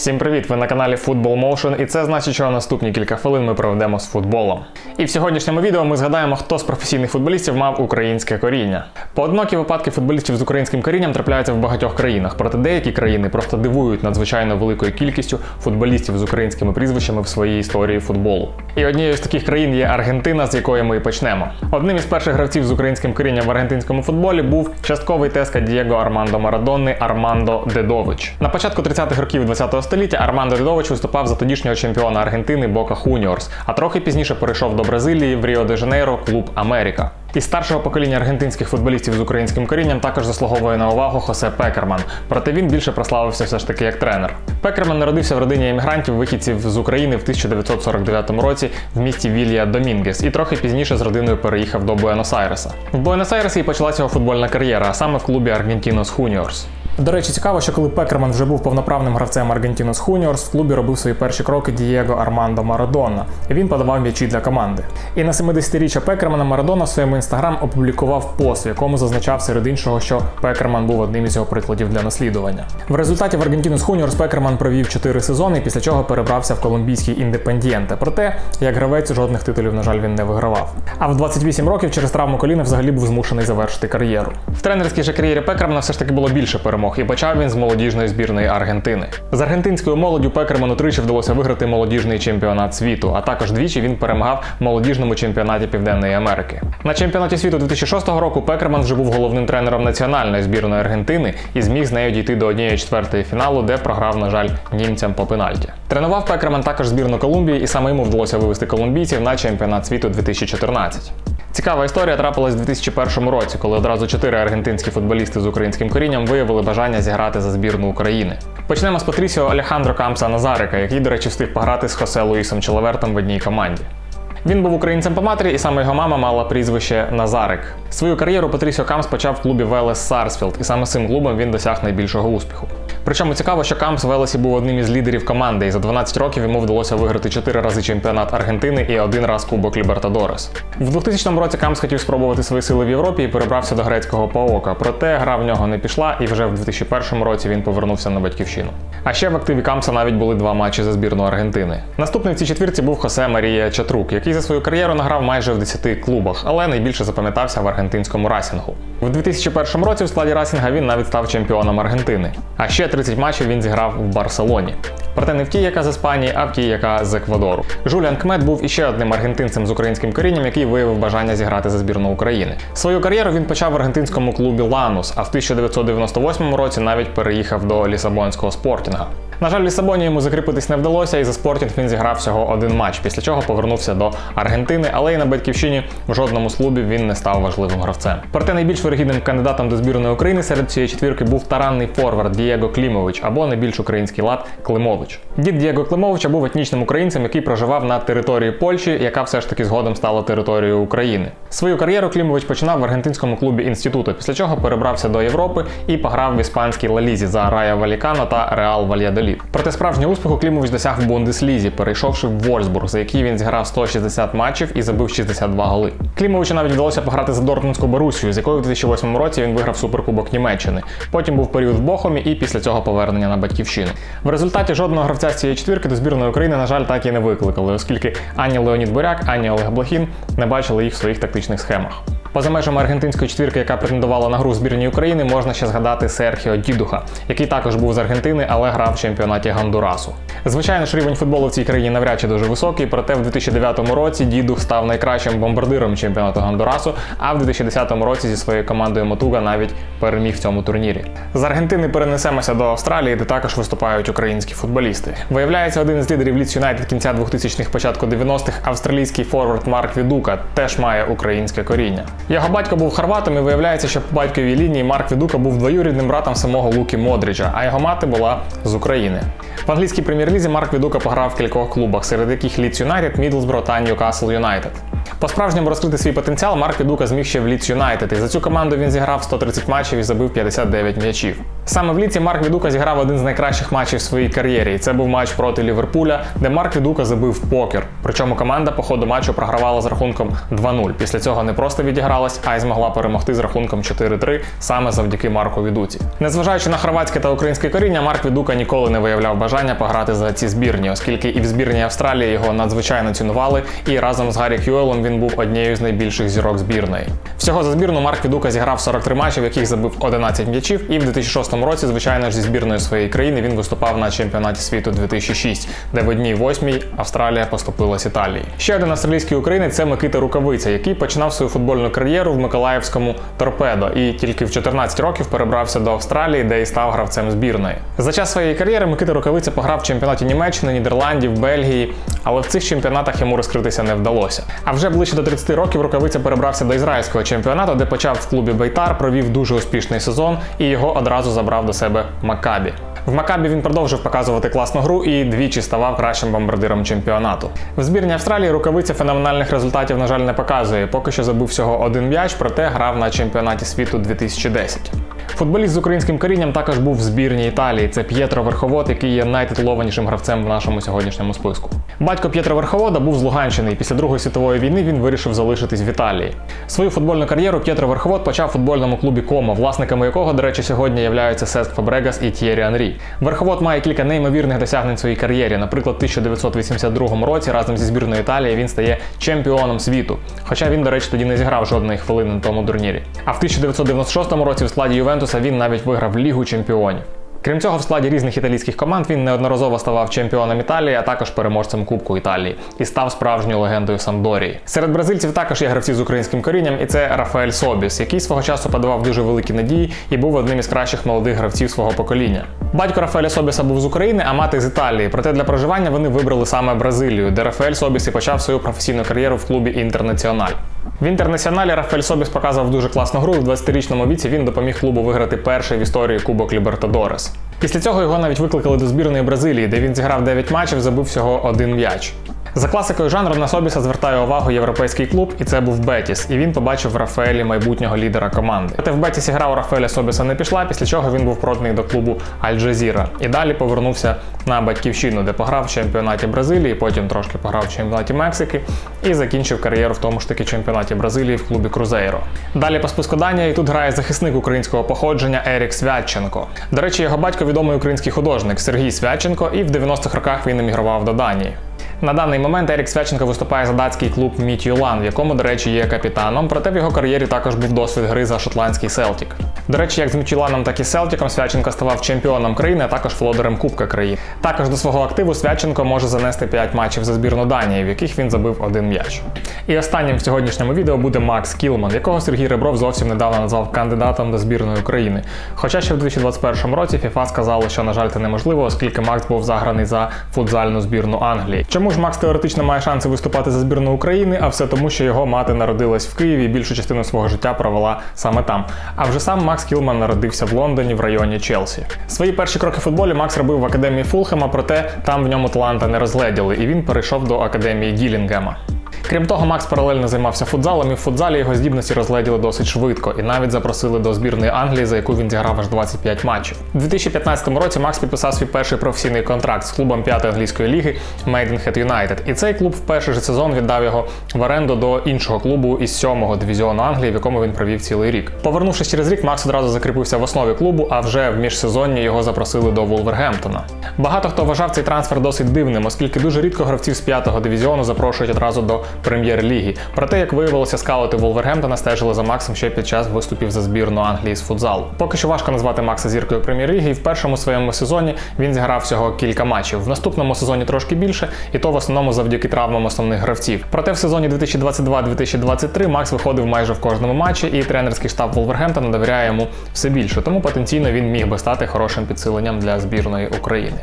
Всім привіт! Ви на каналі Football Motion, і це значить, що наступні кілька хвилин ми проведемо з футболом. І в сьогоднішньому відео ми згадаємо, хто з професійних футболістів мав українське коріння. Поодинокі випадки футболістів з українським корінням трапляються в багатьох країнах, проте деякі країни просто дивують надзвичайно великою кількістю футболістів з українськими прізвищами в своїй історії футболу. І однією з таких країн є Аргентина, з якої ми і почнемо. Одним із перших гравців з українським корінням в аргентинському футболі був частковий теска Дієго Армандо Марадонни Армандо Дедович. На початку 30-х років ХХ століття Армандо Дедович виступав за тодішнього чемпіона Аргентини Бока Хуніорс, а трохи пізніше перейшов до Бразилії в Ріо де Жанейро клуб Америка. Із старшого покоління аргентинських футболістів з українським корінням також заслуговує на увагу Хосе Пекерман, проте він більше прославився все ж таки як тренер. Пекерман народився в родині емігрантів, вихідців з України в 1949 році в місті Вілья Домінгес і трохи пізніше з родиною переїхав до Буенос-Айреса. В Буенос-Айресі і почалася його футбольна кар'єра, а саме в клубі Аргентінос Хуніорс. До речі, цікаво, що коли Пекерман вже був повноправним гравцем Аргентінос Хуніорс, в клубі робив свої перші кроки Дієго Армандо Марадона. Він подавав м'ячі для команди. І на 70-річчя Пекермана Марадона в своєму інстаграм опублікував пост, в якому зазначав серед іншого, що Пекерман був одним із його прикладів для наслідування. В результаті в Аргентінос Хуніорс Пекерман провів 4 сезони, після чого перебрався в колумбійський індепендієнте. Проте, як гравець, жодних титулів, на жаль, він не вигравав. А в 28 років через травму коліна взагалі був змушений завершити кар'єру. В тренерській же кар'єрі Пекермана все ж таки було більше перемог, і почав він з молодіжної збірної Аргентини. З аргентинською молоддю Пекерману тричі вдалося виграти молодіжний чемпіонат світу, а також двічі він перемагав в молодіжному чемпіонаті Південної Америки. На чемпіонаті світу 2006 року Пекерман вже був головним тренером національної збірної Аргентини і зміг з нею дійти до однієї четвертої фіналу, де програв, на жаль, німцям по пенальті. Тренував Пекерман також збірну Колумбії, і саме йому вдалося вивести колумбійців на чемпіонат світу 2014. Цікава історія трапилась у 2001 році, коли одразу чотири аргентинські футболісти з українським корінням виявили бажання зіграти за збірну України. Почнемо з Патрісіо Алехандро Камса Назарика, який, до речі, встиг пограти з Хосе Луїсом Человертом в одній команді. Він був українцем по матері, і саме його мама мала прізвище Назарик. Свою кар'єру Патрісіо Камс почав в клубі Велес Сарсфілд, і саме з цим клубом він досяг найбільшого успіху. Причому цікаво, що Камс Велесі був одним із лідерів команди, і за 12 років йому вдалося виграти 4 рази чемпіонат Аргентини і один раз Кубок Лібертадорес. В 2000 році Камс хотів спробувати свої сили в Європі і перебрався до грецького Паока, проте гра в нього не пішла, і вже в 2001 році він повернувся на батьківщину. А ще в активі Камса навіть були два матчі за збірну Аргентини. Наступним в цій четвірці був Хосе Марія Чатрук, який за свою кар'єру награв майже в 10 клубах, але найбільше запам'ятався в аргентинському расінгу. В 2001 році в складі Расінга він навіть став чемпіоном Аргентини. А ще 30 матчів він зіграв в Барселоні. Проте не в тій, яка з Іспанії, а в тій, яка з Еквадору. Жуліан Кмет був іще одним аргентинцем з українським корінням, який виявив бажання зіграти за збірну України. Свою кар'єру він почав в аргентинському клубі Ланус, а в 1998 році навіть переїхав до Лісабонського спортінга. На жаль, Лісабоні йому закріпитись не вдалося, і за спортінг він зіграв всього один матч, після чого повернувся до Аргентини, але і на батьківщині в жодному з клубів він не став важливим гравцем. Проте найбільш вирогідним кандидатом до збірної України серед цієї четвірки був таранний форвард Дієго Клімович або найбільш український лад Климович. Дід Дієго Климовича був етнічним українцем, який проживав на території Польщі, яка все ж таки згодом стала територією України. Свою кар'єру Клімович починав в аргентинському клубі інституту, після чого перебрався до Європи і пограв в іспанській Лалізі за Рая Валікано та Реал Вальядоліт. Проте справжнього успіху Клімович досяг в Бундеслізі, перейшовши в Вольсбург, за який він зіграв 160 матчів і забив 62 голи. Клімовичу навіть вдалося пограти за Дортмундську Борусію, з якою у 2008 році він виграв суперкубок Німеччини. Потім був період в Бохомі і після цього повернення на батьківщину. В результаті жодного гравця з цієї четвірки до збірної України, на жаль, так і не викликали, оскільки ані Леонід Буряк, ані Олег Блохін не бачили їх в своїх тактичних схемах. Поза межами аргентинської четвірки, яка претендувала на гру збірні України, можна ще згадати Серхіо Дідуха, який також був з Аргентини, але грав в чемпіонаті Гондурасу. Звичайно ж, рівень футболу в цій країні навряд чи дуже високий, проте в 2009 році Дідух став найкращим бомбардиром чемпіонату Гондурасу, а в 2010 році зі своєю командою Мотуга навіть переміг в цьому турнірі. З Аргентини перенесемося до Австралії, де також виступають українські футболісти. Виявляється, один із лідерів Ліц Юнайтед кінця 2000-х, початку 90-х, австралійський форвард Марк Відука, теж має українське коріння. Його батько був хорватом і виявляється, що по батьковій лінії Марк Відука був двоюрідним братом самого Луки Модріджа, а його мати була з України. В англійській прем'єр-лізі Марк Відука пограв в кількох клубах, серед яких Ліц Юнайтед, Мідлсбро та Ньюкасл Юнайтед. По-справжньому розкрити свій потенціал Марк Відука зміг ще в Ліц Юнайтед, і за цю команду він зіграв 130 матчів і забив 59 м'ячів. Саме в ліці Марк Відука зіграв один з найкращих матчів в своїй кар'єрі. І це був матч проти Ліверпуля, де Марк Відука забив покер. Причому команда по ходу матчу програвала з рахунком 2-0. Після цього не просто відігралась, а й змогла перемогти з рахунком 4-3 саме завдяки Марку Відуці. Незважаючи на хорватське та українське коріння, Марк Відука ніколи не виявляв бажання пограти за ці збірні, оскільки і в збірній Австралії його надзвичайно цінували, і разом з Гаррі Кюелом він був однією з найбільших зірок збірної. Всього за збірну Марк Відука зіграв 43 матчі, в яких забив 11 м'ячів, і в 2006 році, звичайно ж, зі збірною своєї країни він виступав на чемпіонаті світу 2006, де в одній восьмій Австралія поступилась Італії. Ще один австралійський українець це Микита Рукавиця, який починав свою футбольну кар'єру в Миколаївському торпедо і тільки в 14 років перебрався до Австралії, де і став гравцем збірної. За час своєї кар'єри Микита Рукавиця пограв в чемпіонаті Німеччини, Нідерландів, Бельгії, але в цих чемпіонатах йому розкритися не вдалося. А вже ближче до 30 років Рукавиця перебрався до ізраїльського чемпіонату, де почав в клубі Бейтар, провів дуже успішний сезон і його одразу забрав до себе Макабі. В Макабі він продовжив показувати класну гру і двічі ставав кращим бомбардиром чемпіонату. В збірні Австралії рукавиця феноменальних результатів, на жаль, не показує. Поки що забув всього один м'яч, проте грав на чемпіонаті світу 2010. Футболіст з українським корінням також був в збірній Італії. Це П'єтро Верховод, який є найтитулованішим гравцем в нашому сьогоднішньому списку. Батько П'єтро Верховода був з Луганщини, і після Другої світової війни він вирішив залишитись в Італії. Свою футбольну кар'єру П'єтро Верховод почав в футбольному клубі Комо, власниками якого, до речі, сьогодні являються Сеск Фабрегас і Т'єрі Анрі. Верховод має кілька неймовірних досягнень в своїй кар'єрі. Наприклад, у 1982 році разом зі збірною Італії він стає чемпіоном світу. Хоча він, до речі, тоді не зіграв жодної хвилини на тому турнірі. А в 1996 році в складі Ювентуса він навіть виграв Лігу чемпіонів. Крім цього, в складі різних італійських команд він неодноразово ставав чемпіоном Італії, а також переможцем Кубку Італії і став справжньою легендою Самдорії. Серед бразильців також є гравці з українським корінням, і це Рафаель Собіс, який свого часу подавав дуже великі надії і був одним із кращих молодих гравців свого покоління. Батько Рафаеля Собіса був з України, а мати з Італії. Проте для проживання вони вибрали саме Бразилію, де Рафаель Собіс і почав свою професійну кар'єру в клубі Інтернаціональ. В інтернаціоналі Рафаель Собіс показав дуже класну гру. В 20-річному віці він допоміг клубу виграти перший в історії Кубок Лібертадорес. Після цього його навіть викликали до збірної Бразилії, де він зіграв 9 матчів, забив всього один м'яч. За класикою жанру на Собіса звертає увагу європейський клуб, і це був Бетіс. І він побачив в Рафаелі майбутнього лідера команди. Проте в Бетісі гра у Рафаеля Собіса не пішла, після чого він був проданий до клубу Аль-Джазіра. І далі повернувся на батьківщину, де пограв в чемпіонаті Бразилії, потім трошки пограв в чемпіонаті Мексики і закінчив кар'єру в тому ж таки чемпіонаті Бразилії в клубі Крузейро. Далі по списку і тут грає захисник українського походження Ерік Святченко. До речі, його батько відомий український художник Сергій Святченко, і в 90-х роках він емігрував до Данії. На даний момент Ерік Свяченко виступає за датський клуб Мітюлан, в якому, до речі, є капітаном, проте в його кар'єрі також був досвід гри за шотландський Селтік. До речі, як з Мітюланом, так і Селтіком Свяченко ставав чемпіоном країни, а також володарем Кубка країни. Також до свого активу Свяченко може занести 5 матчів за збірну Данії, в яких він забив один м'яч. І останнім в сьогоднішньому відео буде Макс Кілман, якого Сергій Ребров зовсім недавно назвав кандидатом до збірної України. Хоча ще в 2021 році FIFA сказали, що на жаль це неможливо, оскільки Макс був заграний за футзальну збірну Англії. Чому ж Макс теоретично має шанси виступати за збірну України? А все тому, що його мати народилась в Києві і більшу частину свого життя провела саме там. А вже сам Макс Кілман народився в Лондоні в районі Челсі. Свої перші кроки в футболі Макс робив в академії Фулхема, проте там в ньому таланта не розгледіли, і він перейшов до академії Гілінгема. Крім того, Макс паралельно займався футзалом, і в футзалі його здібності розгледіли досить швидко, і навіть запросили до збірної Англії, за яку він зіграв аж 25 матчів. У 2015 році Макс підписав свій перший професійний контракт з клубом 5-ї англійської ліги Maidenhead United. І цей клуб в перший же сезон віддав його в оренду до іншого клубу із 7-го дивізіону Англії, в якому він провів цілий рік. Повернувшись через рік, Макс одразу закріпився в основі клубу, а вже в міжсезонні його запросили до Вулвергемптона. Багато хто вважав цей трансфер досить дивним, оскільки дуже рідко гравців з 5-го дивізіону запрошують одразу до прем'єр-ліги. Проте, як виявилося, скаути Вулвергемптона стежили за Максом ще під час виступів за збірну Англії з футзалу. Поки що важко назвати Макса зіркою прем'єр-ліги, і в першому своєму сезоні він зіграв всього кілька матчів. В наступному сезоні трошки більше, і то в основному завдяки травмам основних гравців. Проте в сезоні 2022-2023 Макс виходив майже в кожному матчі, і тренерський штаб Вулвергемптона довіряє йому все більше. Тому потенційно він міг би стати хорошим підсиленням для збірної України.